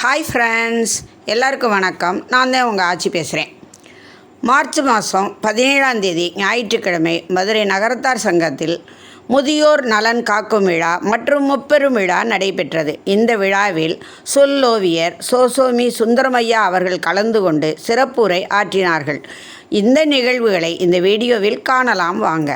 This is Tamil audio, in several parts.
ஹாய் ஃப்ரெண்ட்ஸ் எல்லாருக்கும் வணக்கம். நான் தான் உங்கள் ஆட்சி பேசுகிறேன் மார்ச் மாதம் பதினேழாம் தேதி ஞாயிற்றுக்கிழமை மதுரை நகரத்தார் சங்கத்தில் முதியோர் நலன் காக்கும் விழா மற்றும் முப்பெரும் விழா நடைபெற்றது. இந்த விழாவில் சொல்லோவியர் சோசோமி சுந்தரமையா அவர்கள் கலந்து கொண்டு சிறப்புரை ஆற்றினார்கள். இந்த நிகழ்வுகளை இந்த வீடியோவில் காணலாம் வாங்க.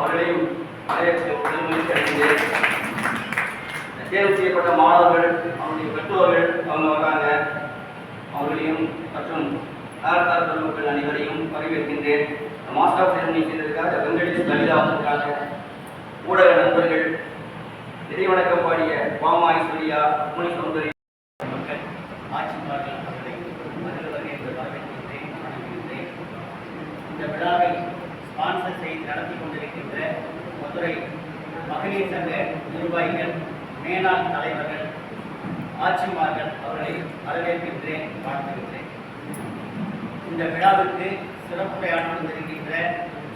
அவர்களையும் தேர்வு செய்யப்பட்ட மாணவர்கள் அவருடைய பெற்றோர்கள் அவங்க வர்றாங்க அவர்களையும் மற்றும் நகர்த்தார் பெருமக்கள் அனைவரையும் வரவேற்கின்றேன். மாஸ்டர் ஆஃப் செரமனி செய்ததற்காக வெங்கடேஷ் லலிதா வந்திருக்காங்க ஊடக நண்பர்கள் இறைவணக்கம் பாடிய பாமா ஐஸ்வர்யா முனி சௌந்தரி மக்கள் ஆட்சி இந்த விழாவை ஸ்பான்சர் செய்து நடத்தி கொண்டிருக்கின்ற மதுரை மகளிர் சங்க நிர்வாகிகள் மேனாள் தலைவர்கள் ஆட்சிமார்கள் அவர்களை வரவேற்கின்றேன் வாழ்த்துகின்றேன். இந்த விழாவிற்கு சிறப்புரையாற்றி வந்திருக்கின்ற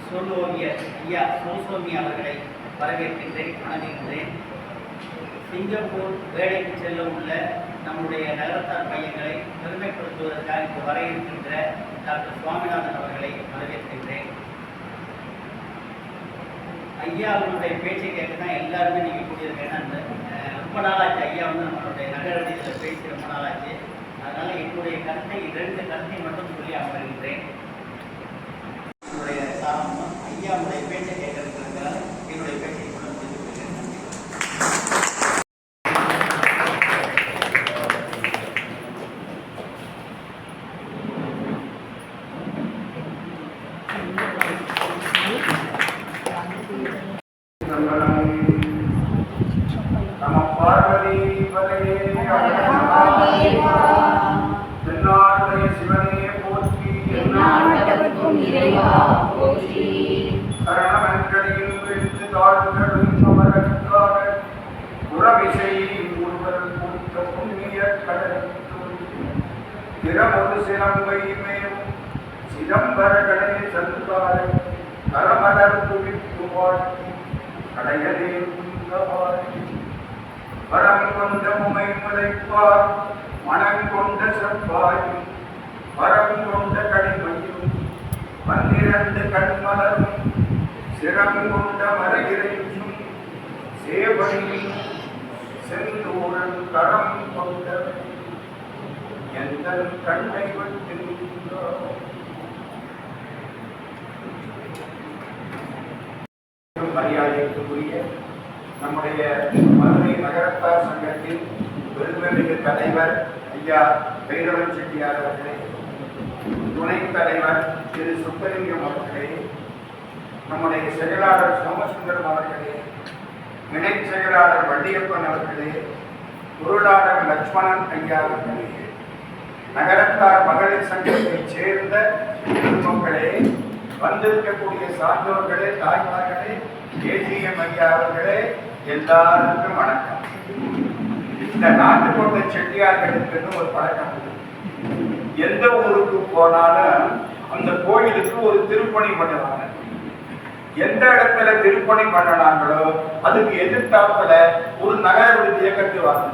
சொல்லோவியர் ஐயா சோசோமி அவர்களை வரவேற்கின்றேன் வணங்குகின்றேன். சிங்கப்பூர் வேலைக்கு செல்ல உள்ள நம்முடைய நகரத்தார் மையங்களை பெருமைப்படுத்துவதற்காக இங்கு வர இருக்கின்ற டாக்டர் சுவாமிநாதன் அவர்களை வரவேற்கின்றேன். ஐயா அவர்களுடைய பேச்சை கேட்டு தான் எல்லாருமே நீங்கள் கூடியிருக்கேன் அந்த ரொம்ப நாளாச்சு ஐயா வந்து நம்மளுடைய நகரத்தில் பேசி ரொம்ப நாளாச்சு. அதனால என்னுடைய கருத்தை இரண்டு கருத்தை மட்டும் சொல்லி அமர்கின்றேன். என்னுடைய சாரம் ஐயாவுடைய பேச்சை திறமொரு சிலம்பை மேலும் சிதம்பர கடலை சந்தார கரமலர் குவித்து வாழ்த்தி. வரம் கொண்ட முமை முளைப்பார் மனம் கொண்ட செவ்வாயும் வரம் கொண்ட கனிமையும் பன்னிரண்டு கண்மலரும் சிரம் கொண்ட மறையிறையும் சேவனியும் செந்தூரன் கரம் கொண்டவன் எந்த கண்ணை விட்டு மரியாதைக்குரிய நம்முடைய மதுரை நகரத்தார் சங்கத்தின் பெருமைமிகு தலைவர் ஐயா பைரவன் செட்டியார் அவர்களே துணைத் தலைவர் திரு சுப்பலிங்கம் அவர்களே நம்முடைய செயலாளர் சோமசுந்தரம் அவர்களே இணை செயலாளர் வள்ளியப்பன் அவர்களே பொருளாளர் லட்சுமணன் ஐயா அவர்களே நகரத்தார் மகளிர் சங்கத்தைச் சேர்ந்த குடும்பங்களே வந்திருக்கக்கூடிய சான்றோர்களே தாய்மார்களே ஏசிஎம் ஐயா அவர்களே எல்லாருக்கும் வணக்கம். இந்த நாட்டு கொண்ட செட்டியார்களுக்குன்னு ஒரு பழக்கம் எந்த ஊருக்கு போனாலும் அந்த கோயிலுக்கு ஒரு திருப்பணி பண்ணுவாங்க எந்த இடத்துல திருப்பணி பண்ணனாங்களோ அதுக்கு எதிர்த்தாப்புல ஒரு நகர இயக்கத்து கட்டுவாங்க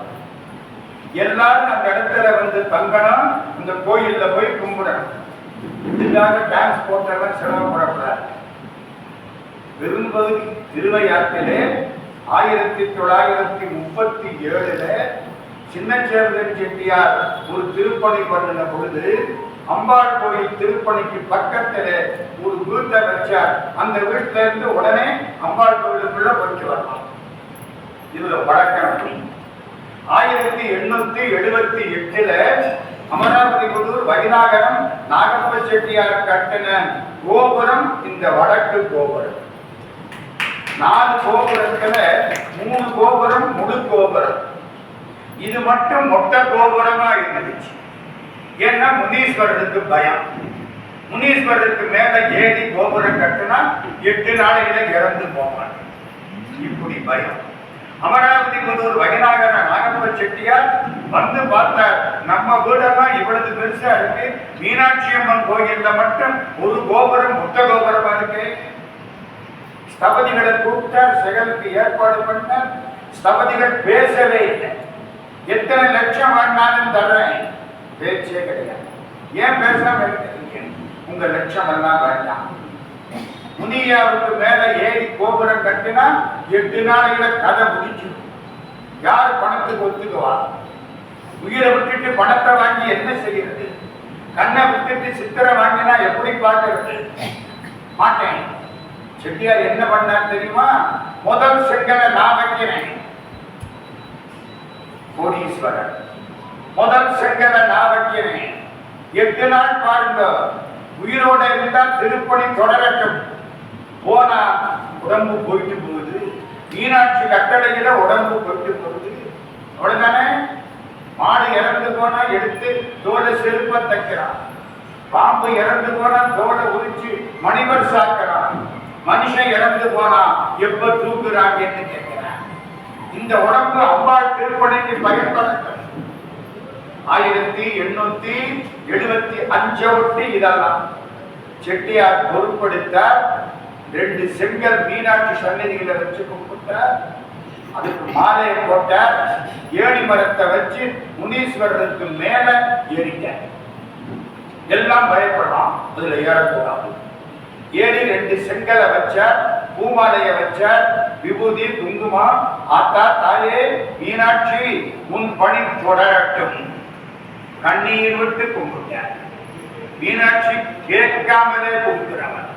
எல்லாரும் அந்த இடத்துல வந்து தங்கணும் இந்த கோயில்ல போய் கும்பிடணும். இதுக்காக டான்ஸ் போட்டெல்லாம் பண்ணக்கூடாது. பெரும்பகுதி திருவையாற்றிலே ஆயிரத்தி தொள்ளாயிரத்தி முப்பத்தி ஏழுல சின்னச்சேர்ந்தன் செட்டியார் ஒரு திருப்பணி பண்ணின பொழுது அம்பாள் கோயில் திருப்பணிக்கு பக்கத்துல ஒரு வீட்டை வச்சார். அந்த வீட்டுல இருந்து உடனே அம்பாள் கோயிலுக்குள்ள போயிட்டு வரலாம் இதுல வழக்கம். ஆயிரத்தி எண்ணூத்தி எழுபத்தி எட்டுல அமராவதி புதூர் வைநாகரம் நாகப்ப செட்டியார் கட்டின கோபுரம் இந்த வடக்கு கோபுரம். நாலு கோபுரத்துல மூணு கோபுரம் முழு கோபுரம். இது மட்டும் மொட்டை கோபுரமா இருந்துச்சு. ஏன்னா முனீஸ்வரருக்கு பயம். முனீஸ்வரருக்கு மேல ஏறி கோபுரம் கட்டினா எட்டு நாளையில இறந்து போவான் இப்படி பயம். அமராவதி புதூர் வயநாகர நாகப்ப செட்டியார் வந்து பார்த்தார் நம்ம வீடெல்லாம் இவ்வளவு பெருசா இருக்கு. மீனாட்சி அம்மன் கோயில்ல மட்டும் ஒரு கோபுரம் முத்த கோபுரமா இருக்கு. ஸ்தபதிகளை கூப்பிட்டார் செயலுக்கு ஏற்பாடு பண்ணார். ஸ்தபதிகள் பேசவே இல்லை. எத்தனை லட்சம் வேணாலும் தர்றேன். பேச்சே கிடையாது. ஏன் பேசாம இருக்கீங்க உங்க லட்சம் எல்லாம் வேண்டாம். முனியாவுக்கு மேல ஏறி கோபுரம் கட்டினா எட்டு நாளையில கதை முடிச்சு யார் பணத்துக்கு ஒத்துக்குவா? உயிரை விட்டுட்டு பணத்தை வாங்கி என்ன செய்யறது கண்ணை விட்டுட்டு சித்திரை வாங்கினா எப்படி பார்க்கறது? மாட்டேன். செட்டியார் என்ன பண்ணார் தெரியுமா? முதல் செங்கலை நான் வைக்கிறேன் கோடீஸ்வரர் முதல் செங்கலை நான் வைக்கிறேன் எட்டு நாள் பாருங்க உயிரோட இருந்தால் திருப்பணி தொடரட்டும் போனா உடம்பு போயிட்டு போகுது. மீனாட்சி கட்டளையில உடம்பு போயிட்டு போகுது. அவ்வளவுதானே? மாடு இறந்து போனா எடுத்து தோலை செருப்ப தைக்கிறான். பாம்பு இறந்து போனா தோலை உரிச்சு மணிவர் சாக்கிறான். மனுஷன் இறந்து போனா எப்ப தூக்குறாங்கன்னு கேட்கிறான் இந்த உடம்பு அம்பாள் திருப்பணிக்கு பயன்படுத்த ஆயிரத்தி எண்ணூத்தி எழுபத்தி அஞ்சு ஒட்டி இதெல்லாம். செட்டியார் பொருட்படுத்த ரெண்டு செங்கல் மீனாட்சி சன்னதிகளை வச்சு கும்பிட்டார் அதுக்கு மாலையை போட்டார் ஏணி மரத்தை வச்சு முனீஸ்வரருக்கு மேல ஏறிட்டார். எல்லாம் பயப்படலாம். அதுல ஏறக்கூடாது. ஏழு ரெண்டு செங்கலை வச்ச பூமாலைய வச்ச விபூதி குங்குமம் ஆத்தா தாயே மீனாட்சி உன் பணி தொடரட்டும். கண்ணீர் விட்டு கும்பிட்டார். மீனாட்சி கேட்காமலே கும்பிடுறவன்.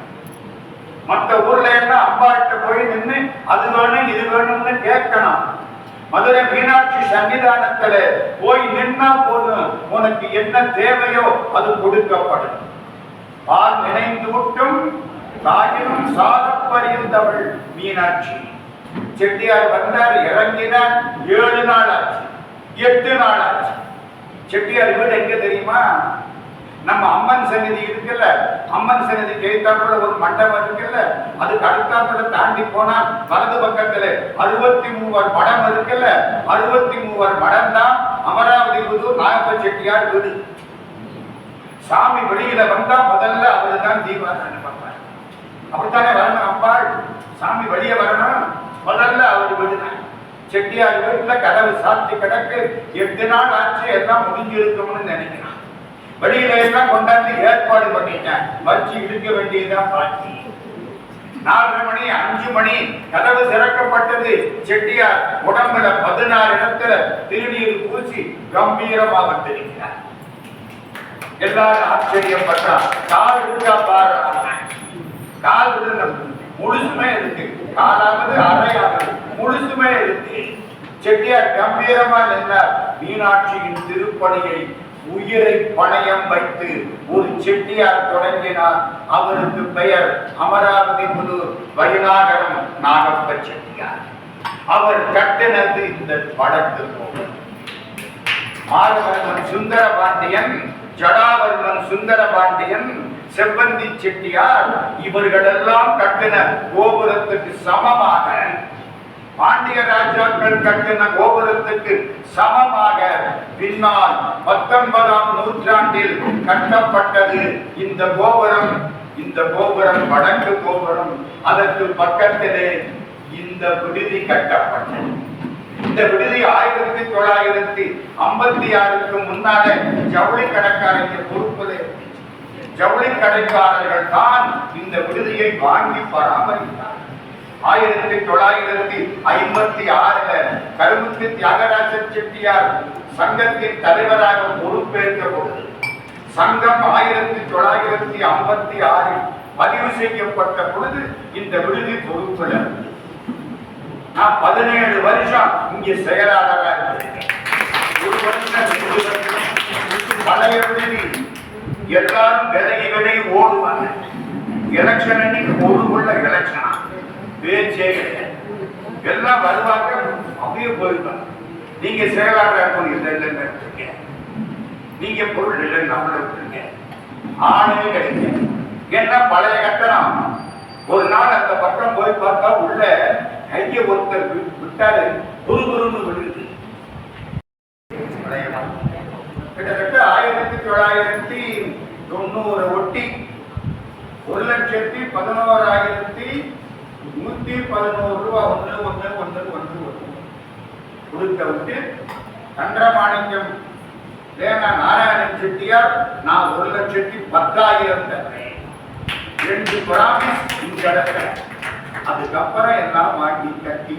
மற்ற ஊர்ல எல்லாம் அம்பாட்ட போய் நின்று அது வேணும் இது வேணும்னு கேட்கணும். மதுரை மீனாட்சி சன்னிதானத்துல போய் நின்னா போதும். உனக்கு என்ன தேவையோ அது கொடுக்கப்படும். பால் நினைந்து விட்டும் தாயினும் சாதப்பறிந்தவள் மீனாட்சி. செட்டியார் வந்தார் இறங்கினார் ஏழு நாள் ஆச்சு எட்டு நாள் ஆச்சு செட்டியார் வீடு எங்க தெரியுமா? நம்ம அம்மன் சன்னதி இருக்குல்ல அம்மன் சன்னதி கேட்டாப்புல ஒரு மண்டபம் இருக்குல்ல அது கடுத்தாப்புல தாண்டி போனா வலது பக்கத்துல அறுபத்தி மூவர் மடம் இருக்குல்ல அறுபத்தி மூவர் மடம் தான் அமராவதி புது நாகப்ப செட்டியார் வீடு. சாமி வெளியில வந்தா முதல்ல அவரு தான் தீபாராதனை பார்ப்பார் அப்படித்தானே வரணும் அம்பாள்? சாமி வெளியே வரணும் முதல்ல அவர் விடுதான் செட்டியார் வீட்டுல கதவு சாத்தி கிடக்கு. எட்டு நாள் ஆச்சு எல்லாம் முடிஞ்சிருக்கும்னு நினைக்கிறான். வெளியில எல்லாம் கொண்டாந்து ஏற்பாடு பண்ணிட்டேன் வச்சு இழுக்க வேண்டியதுதான் பாக்கி. நாலரை மணி அஞ்சு மணி கதவு திறக்கப்பட்டது. செட்டியார் உடம்புல பதினாறு இடத்துல திருநீர் பூசி கம்பீரமாக வந்திருக்கிறார். எல்லாரும் ஆச்சரியப்பட்டா கால் இருக்கா பாரு. கால் முழுசுமே இருக்கு. காலாவது அறையாவது முழுசுமே இருக்கு. செட்டியார் கம்பீரமா நின்றார். மீனாட்சியின் திருப்பணியை உயிரை பணயம் வைத்து ஒரு செட்டியார் தொடங்கினார். அவருக்கு பெயர் அமராவதி குழு வைநாகரம் நாகப்ப செட்டியார். அவர் கட்டினது இந்த வடக்கு கோவில். சுந்தர பாண்டியன் ஜடாவர்மன் சுந்தர பாண்டியன் செவ்வந்தி செட்டியார் இவர்களெல்லாம் கட்டின கோபுரத்துக்கு சமமாக. பாண்டிய ராஜாக்கள் கட்டின கோபுரத்துக்கு சமமாக. பின்னால் பத்தொன்பதாம் நூற்றாண்டில் கட்டப்பட்டது இந்த கோபுரம். இந்த கோபுரம் வடக்கு கோபுரம். அதற்கு பக்கத்திலே இந்த விடுதி கட்டப்பட்டது. இந்த விடுதி ஆயிரத்தி தொள்ளாயிரத்தி ஐம்பத்தி ஆறுக்கு முன்னால ஜவுளி கடைக்காரங்க பொறுப்பது ஜவுளி கடைக்காரர்கள் தான் இந்த விடுதியை வாங்கி பராமரித்தார். ஆயிரத்தி தொள்ளாயிரத்தி ஐம்பத்தி ஆறுல கருமுக்கு தியாகராஜன் செட்டியார் சங்கத்தின் தலைவராக பொறுப்பேற்ற பொழுது சங்கம் ஆயிரத்தி தொள்ளாயிரத்தி ஐம்பத்தி ஆறில் பதிவு செய்யப்பட்ட பொழுது இந்த விடுதி பொறுப்புல நான் பதினேழு வருஷம் இங்க செயலாளராக இருந்திருக்கேன் ஒரு வருஷம் பழைய விடுதி எல்லாரும் விலகி விலகி ஓடுவாங்க. எலெக்ஷன் அன்னைக்கு ஒரு உள்ள எலெக்ஷனா பேச்சே எல்லாம் வருவாங்க அப்படியே போயிருப்பாங்க. நீங்க செயலாளராக இருக்கணும் இல்லை இல்லைன்னு இருக்கீங்க நீங்க பொருள் இல்லை நம்மள விட்டுருங்க. ஆணே கிடைக்கும் ஏன்னா பழைய கட்டணம்? ஒரு நாள் அந்த பக்கம் போய் பார்த்தா உள்ள கைய ஒருத்தர் விட்டாலே குரு குருன்னு விழுது கிட்டத்தட்ட ஆயிரத்தி தொள்ளாயிரத்தி தொண்ணூறு ஒட்டி ஒரு லட்சத்தி பதினோராயிரத்தி நூத்தி பதினோரு ரூபா ஒன்று ஒன்று ஒன்று ஒன்று ஒன்று. கொடுக்க விட்டு சந்திரமாணிக்கம் வேணா நாராயணன் செட்டியார் நான் ஒரு லட்சத்தி பத்தாயிரம் தரேன் ரெண்டு பிராமிஸ் இந்த இடத்துல அதுக்கப்புறம் எல்லாம் வாங்கி கட்டி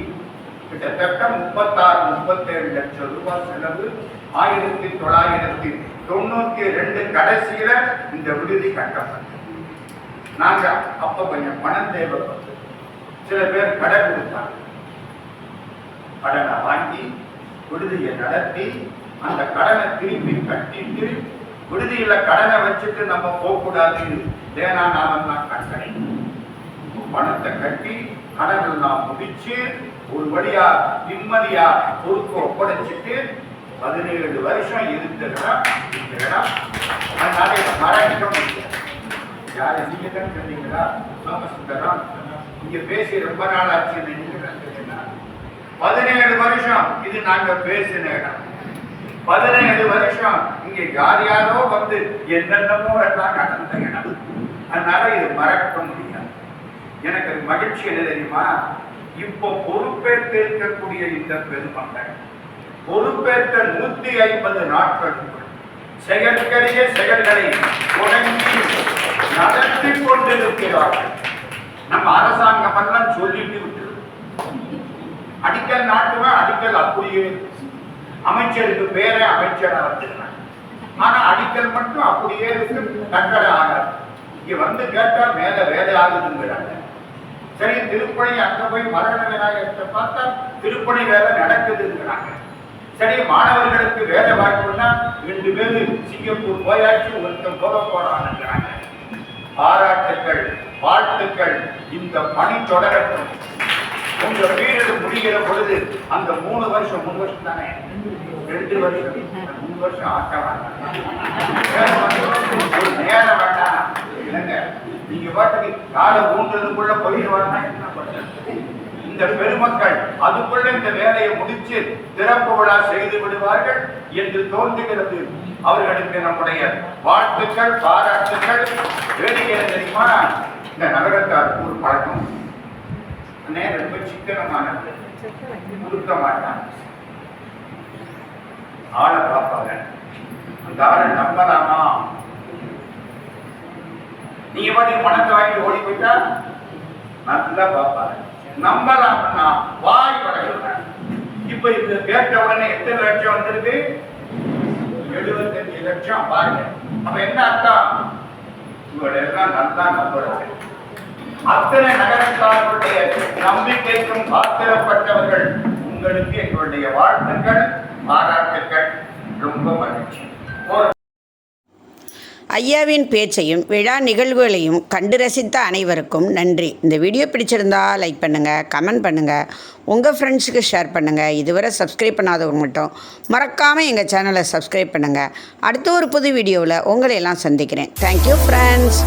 கிட்டத்தட்ட முப்பத்தாறு முப்பத்தேழு லட்சம் ரூபாய் செலவு ஆயிரத்தி தொள்ளாயிரத்தி தொண்ணூத்தி ரெண்டு கடைசியில இந்த விடுதி கட்டப்பட்டது. நாங்க அப்ப கொஞ்சம் பணம் தேவைப்பட்டது. சில பேர் கடை கொடுத்தாங்க. கடனை வாங்கி விடுதியை நடத்தி அந்த கடனை திருப்பி கட்டிட்டு விடுதியில கடனை வச்சுட்டு நம்ம போகக்கூடாது. ஏன்னா நாமெல்லாம் கட்டணை பணத்தை கட்டி கடனெல்லாம் முடிச்சு ஒரு வழியா நிம்மதியா பொறுப்பு ஒப்படைச்சிட்டு பதினேழு வருஷம் இருந்த இந்த இடம். அதனால இதை மறைக்க முடியாது. யாரு நீங்க தான் சொன்னீங்களா? சோமசுந்தரம். இங்க பேசி ரொம்ப நாள் ஆச்சு நீங்க பதினேழு வருஷம் இது நாங்க பேசின இடம். பதினேழு வருஷம் இங்க யார் யாரோ வந்து என்னென்னமோ எல்லாம் நடந்த இடம். அதனால இது மறக்க முடியும் எனக்கு அது மகிழ்ச்சி என்ன தெரியுமா? இப்போ பொறுப்பேற்று இருக்கக்கூடிய இந்த பெருமக்கள் பொறுப்பேற்ற நூத்தி ஐம்பது நாட்களுக்குள் செயற்கரிய செயல்களை தொடங்கி நடத்தி கொண்டிருக்கிறார்கள். நம்ம அரசாங்கம் எல்லாம் சொல்லிட்டு விட்டு அடிக்கல் நாட்டுவன் அடிக்கல் அப்படியே அமைச்சருக்கு பேரை அமைச்சராக வச்சிருக்காங்க ஆனா அடிக்கல் மட்டும் அப்படியே இருக்கு கட்டட ஆகாது. இங்க வந்து கேட்டா மேல வேலை ஆகுதுங்கிறாங்க. சரி திருப்பணி அங்க போய் மரண விநாயகத்தை பார்த்தா திருப்பணி வேலை நடக்குதுங்கிறாங்க. சரி மாணவர்களுக்கு வேலை வாய்ப்புன்னா ரெண்டு பேரு சிங்கப்பூர் போயாச்சு ஒருத்தன் போக போறான்ங்கிறாங்க பாராட்டுக்கள் வாழ்த்துக்கள் இந்த பணி தொடரட்டும். உங்க வீடு முடிகிற பொழுது அந்த மூணு வருஷம் மூணு வருஷம் தானே? ரெண்டு வருஷம் மூணு வருஷம் ஆக்க நேரம் இல்லைங்க நீங்க பாட்டுக்கு காலை ஊன்றதுக்குள்ள போயிடுவாங்க என்ன இந்த பெருமக்கள் அதுக்குள்ள இந்த வேலையை முடிச்சு திறப்பு விழா செய்து விடுவார்கள் என்று தோன்றுகிறது. அவர்களுக்கு நம்முடைய வாழ்த்துக்கள் பாராட்டுக்கள். வேடிக்கை தெரியுமா? இந்த நகரத்தார் ஒரு பழக்கம். நேரம் ரொம்ப சிக்கனமான கொடுக்க மாட்டான். ஆளை பார்ப்பாங்க. அந்த ஆளை நம்பலாமா? நீங்க பாட்டி பணத்தை வாங்கிட்டு ஓடி போயிட்டா நல்லா பார்ப்பாரு நம்பலாம்னா வாய் வளர்க்குறேன் இப்ப இது கேட்ட உடனே எத்தனை லட்சம் வந்திருக்கு? எழுபத்தஞ்சு லட்சம் பாருங்க. அப்ப என்ன அர்த்தம்? இவங்க எல்லாம் நல்லா நம்புறாங்க. அத்தனை நகரத்தாருடைய நம்பிக்கைக்கும் பாத்திரப்பட்டவர்கள் உங்களுக்கு எங்களுடைய வாழ்த்துக்கள் பாராட்டுக்கள். ரொம்ப மகிழ்ச்சி. ஐயாவின் பேச்சையும் விழா நிகழ்வுகளையும் கண்டு ரசித்த அனைவருக்கும் நன்றி. இந்த வீடியோ பிடிச்சிருந்தா லைக் பண்ணுங்கள் கமெண்ட் பண்ணுங்கள் உங்கள் ஃப்ரெண்ட்ஸுக்கு ஷேர் பண்ணுங்கள் இதுவரை சப்ஸ்கிரைப் பண்ணாதவங்க மட்டும் மறக்காமல் எங்கள் சேனலை சப்ஸ்கிரைப் பண்ணுங்கள் அடுத்த ஒரு புது வீடியோவில் உங்களை எல்லாம் சந்திக்கிறேன். Thank you friends